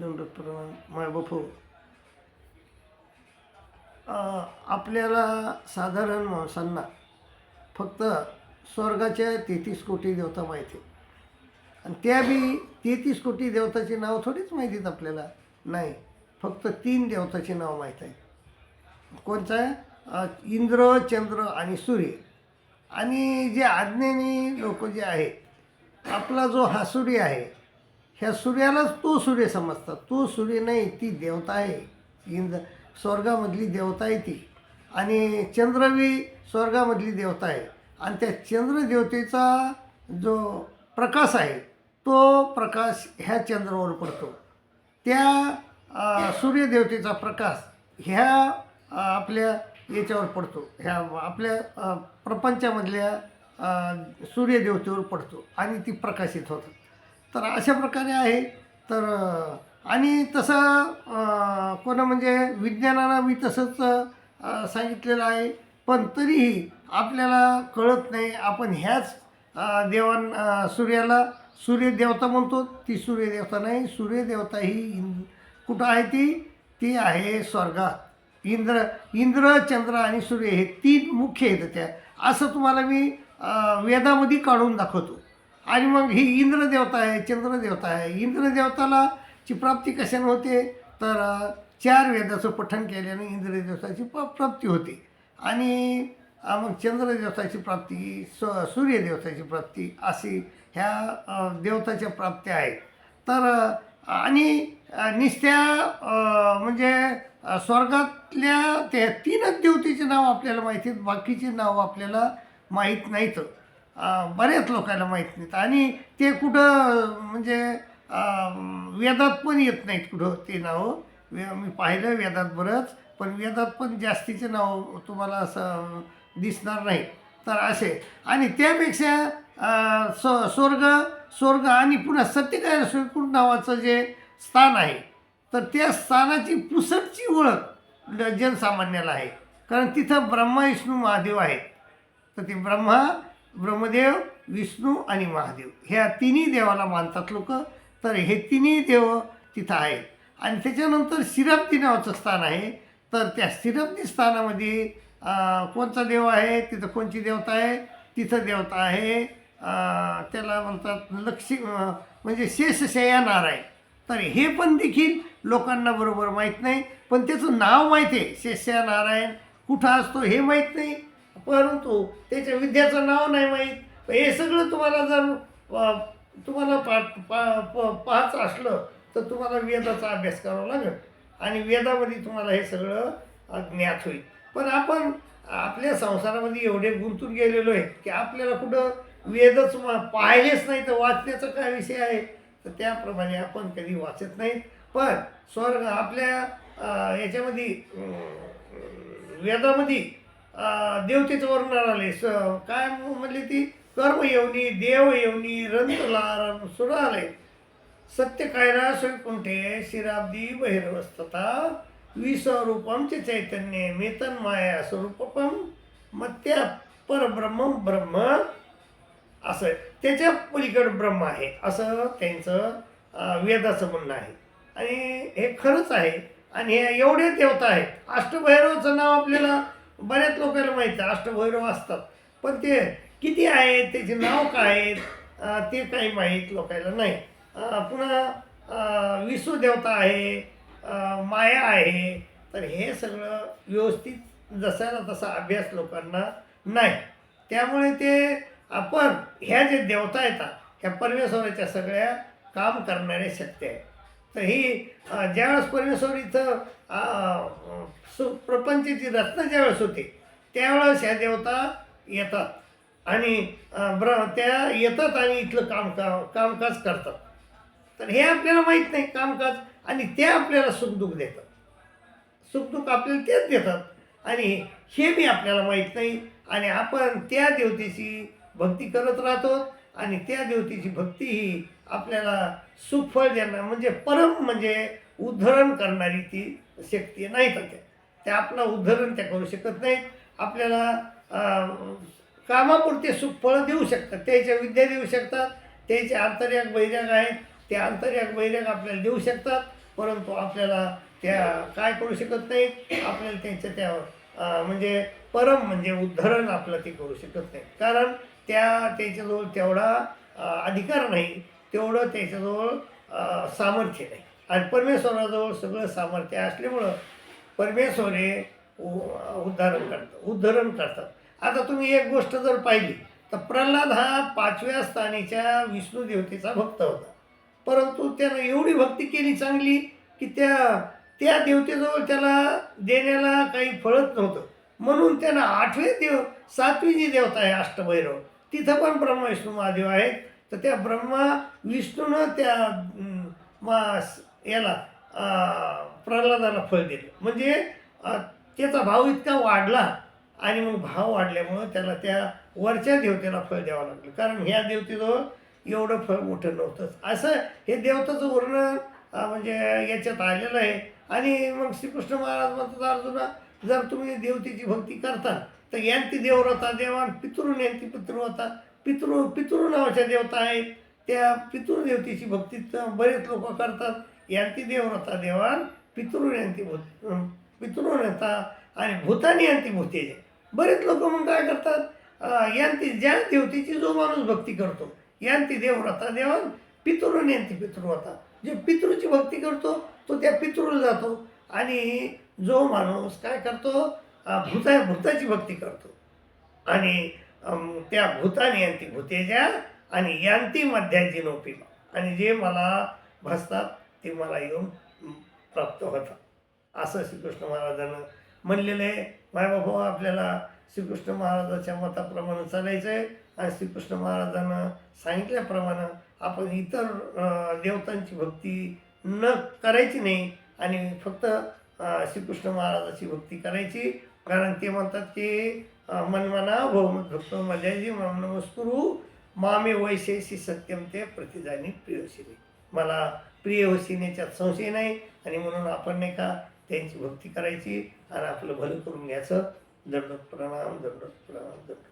दंडोत प्रणाम मायबापू. आपल्याला साधारण माणसांना फक्त स्वर्गाच्या तेहतीस कोटी देवता माहिती आहे. आणि त्या बी तेहतीस कोटी देवताची नाव थोडीच माहिती आहेत आपल्याला? नाही. फक्त तीन देवताची नाव माहीत आहे. कोणचं आहे? इंद्र चंद्र आणि सूर्य. आणि जे आज्ञेनी लोक जे आहेत आपला जो हा सूर्य आहे ह्या सूर्यालाच तो सूर्य समजतात. तो सूर्य नाही ती देवता आहे. इंद स्वर्गामधली देवता आहे ती. आणि चंद्रवी स्वर्गामधली देवता आहे. आणि त्या चंद्रदेवतेचा जो प्रकाश आहे तो प्रकाश ह्या चंद्रावर पडतो. त्या सूर्यदेवतेचा प्रकाश ह्या आपल्या याच्यावर पडतो. ह्या आपल्या प्रपंचामधल्या सूर्यदेवतेवर पडतो. आणि ती प्रकाशित होतात. तर अशा प्रकारे आहे. तर आणि तसं कोण म्हणजे विज्ञानानं मी तसंच सांगितलेलं आहे. पण तरीही आपल्याला कळत नाही आपण ह्याच देवां देवान सूर्याला सूर्यदेवता म्हणतो. ती सूर्यदेवता नाही सूर्यदेवता ही इंद कुठं आहे ती? ती आहे स्वर्गात. इंद्र इंद्र चंद्र आणि सूर्य हे तीन मुख्य आहेत त्या. असं तुम्हाला मी वेदामध्ये काढून दाखवतो. आणि मग ही इंद्रदेवता आहे चंद्रदेवता आहे. इंद्रदेवताला ची प्राप्ती कशाने होते? तर चार वेदाचं पठण केल्याने इंद्रदेवताची प प्राप्ती होते. आणि मग चंद्रदेवताची प्राप्ती स सूर्यदेवताची प्राप्ती अशी ह्या देवताच्या प्राप्त्या आहेत. तर आणि निस्त्या म्हणजे स्वर्गातल्या त्या तीनच देवतेचे नाव आपल्याला माहिती आहेत. बाकीचे नाव आपल्याला माहीत नाहीत. बऱ्याच लोकांना माहीत नाहीत. आणि ते कुठं म्हणजे वेदात पण येत नाहीत कुठं ते नावं. वे मी पाहिलं वेदात बरंच पण वेदात पण जास्तीचे नाव तुम्हाला असं दिसणार नाही. तर असे. आणि त्यापेक्षा स स्वर्ग स्वर्ग आणि पुन्हा सत्यकाय स्वीकृत नावाचं जे स्थान आहे तर त्या स्थानाची पुसटची ओळख जनसामान्याला आहे. कारण तिथं ब्रह्मा विष्णू महादेव आहेत. तर ते ब्रह्मा ब्रह्मदेव विष्णू आणि महादेव. ह्या तिन्ही देवाला मानतात लोक. तर हे तिन्ही देव तिथं आहेत. आणि त्याच्यानंतर शिरप्ती नावाचं स्थान आहे. तर त्या शिरप्ती स्थानामध्ये कोणता कोणचा देव आहे? तिथं कोणची देवता आहे? तिथं देवता आहे त्याला म्हणतात लक्ष्मी म्हणजे शेष शेषशया नारायण. तर हे पण देखील लोकांना बरोबर माहीत नाही. पण त्याचं नाव माहीत आहे. शेषया नारायण कुठं असतो हे माहीत नाही. परंतु त्याच्या विद्याचं नाव नाही माहीत. हे सगळं तुम्हाला जर तुम्हाला पा पा प- असलं तर तुम्हाला वेदाचा अभ्यास करावा लागेल. आणि वेदामध्ये तुम्हाला हे सगळं ज्ञात होईल. पण आपण आपल्या संसारामध्ये एवढे गुंतून गेलेलो आहे की आपल्याला कुठं वेदच पाहिलेच नाही तर वाचण्याचा काय विषय आहे? तर त्याप्रमाणे आपण कधी वाचत नाही. पण स्वर्ग आपल्या याच्यामध्ये वेदामध्ये देवतेचं वर्णन आले स काय म्हणली ती? कर्म येवनी देव येवनी सुरू सुरालय सत्य कायरा वैकुंठे शिराब्दी बहिरवस्तता विस्वरूपमचे चैतन्य मेतन माया स्वरूपम मत्या परब्रह्म ब्रह्म असं. त्याच्या पलीकडे ब्रह्म आहे. असं त्यांचं वेदाचं म्हणणं आहे. आणि हे खरंच आहे. आणि हे एवढे देवता आहेत. अष्टभैरवचं नाव आपल्याला बऱ्याच लोकांना माहीत आहे अष्टभैरव असतात. पण ते किती आहेत त्याचे नाव काय आहेत ते काही माहीत लोकांना नाही. पुन्हा विश्वदेवता आहे माया आहे तर हे सगळं व्यवस्थित जसाला तसा अभ्यास लोकांना नाही. त्यामुळे ते आपण ह्या जे देवता येतात ह्या परमेश्वराच्या सगळ्या काम करणारे शक्ती आहे तर ही ज्यावेळेस परमेश्वर इथं सु प्रपंचाची रचना ज्यावेळेस होते त्यावेळेस ह्या देवता येतात. आणि ब्र त्या येतात आणि इथलं काम का कामकाज करतात. तर हे आपल्याला माहीत नाही कामकाज आणि ते आपल्याला सुखदुःख देतात. सुखदुःख आपल्याला तेच देतात. आणि हे बी आपल्याला माहीत नाही. आणि आपण त्या देवतेची भक्ती करत राहतो. आणि त्या देवतेची भक्ती ही आपल्याला सुखफळ देणार म्हणजे परम म्हणजे उद्धरण करणारी ती शक्ती नाही तर त्या त्या आपलं उद्धरण त्या करू शकत नाहीत. आपल्याला कामापुरते सुखफळं देऊ शकतात त्याच्या विद्या देऊ शकतात त्याचे आंतर्याग बैराग आहेत ते आंतर्याग बैराग आपल्याला देऊ शकतात परंतु आपल्याला त्या काय करू शकत नाही आपल्याला त्यांच्या त्या म्हणजे परम म्हणजे उद्धरण आपलं ते करू शकत नाही कारण त्या त्याच्याजवळ तेवढा अधिकार नाही तेवढं त्याच्याजवळ सामर्थ्य नाही. आणि परमेश्वराजवळ सगळं सामर्थ्य असल्यामुळं परमेश्वर हे उ- उद्धारण करतात उद्धरण करतात. आता तुम्ही एक गोष्ट जर पाहिली तर प्रल्हाद हा पाचव्या स्थानीच्या विष्णू देवतेचा भक्त होता. परंतु त्यानं एवढी भक्ती केली चांगली की त्या त्या देवतेजवळ त्याला देण्याला काही फळत नव्हतं. म्हणून त्यानं आठवे देव सातवी जी देवता आहे अष्टभैरव तिथं पण ब्रह्मविष्णू महादेव आहेत. तर त्या ब्रह्मा विष्णूनं त्या मा याला प्रल्हादाला फळ दिलं. म्हणजे त्याचा भाव इतका वाढला आणि मग भाव वाढल्यामुळं त्याला त्या वरच्या देवतेला फळ द्यावं लागलं. कारण ह्या देवतेजवळ एवढं फळ मोठं नव्हतंच. असं हे देवताचं वर्णन म्हणजे याच्यात आलेलं आहे. आणि मग श्रीकृष्ण महाराज म्हणतात अर्जुना जर तुम्ही देवतेची भक्ती करता तर यांती देवव्रता देवान पितृ यांती पितृव्रता पितृ पितृ नावाच्या देवता आहेत. त्या पितृदेवतेची भक्ती तर बरेच लोक करतात. यांती देवव्रता देवान पितृ यांती भूत आणि भूतानी यांती भूतेजे बरेच लोक मग काय करतात? यांती ज्या देवतेची जो माणूस भक्ती करतो यांती देवव्रता देवान पितृ यांती पितृव्रता जे पितृची भक्ती करतो तो त्या पितृला जातो. आणि जो माणूस काय करतो? भूता भूताची भक्ती करतो. आणि त्या भूताने यांती भूतेजा आणि यांती मध्याची नोपीला आणि जे मला भासतात ते मला येऊन प्राप्त होतात. असं श्रीकृष्ण महाराजानं म्हणलेलं आहे. मायबाबा आपल्याला श्रीकृष्ण महाराजाच्या मताप्रमाणे चालायचं आहे. आणि श्रीकृष्ण महाराजानं सांगितल्याप्रमाणे आपण इतर देवतांची भक्ती न करायची नाही. आणि फक्त श्रीकृष्ण महाराजाची भक्ती करायची. कारण ते म्हणतात की अं, मनमना भक्त मजाजी मम नमस्कुरू मामे वैशेषी सत्यम ते प्रतिजानी प्रियशिनी मला प्रिय होशीन याच्यात संशय नाही आणि म्हणून आपण नाही का त्यांची भक्ती करायची आणि आपलं भलं करून घ्यायचं. दंडोत प्रणाम दंडोत प्रणाम दंड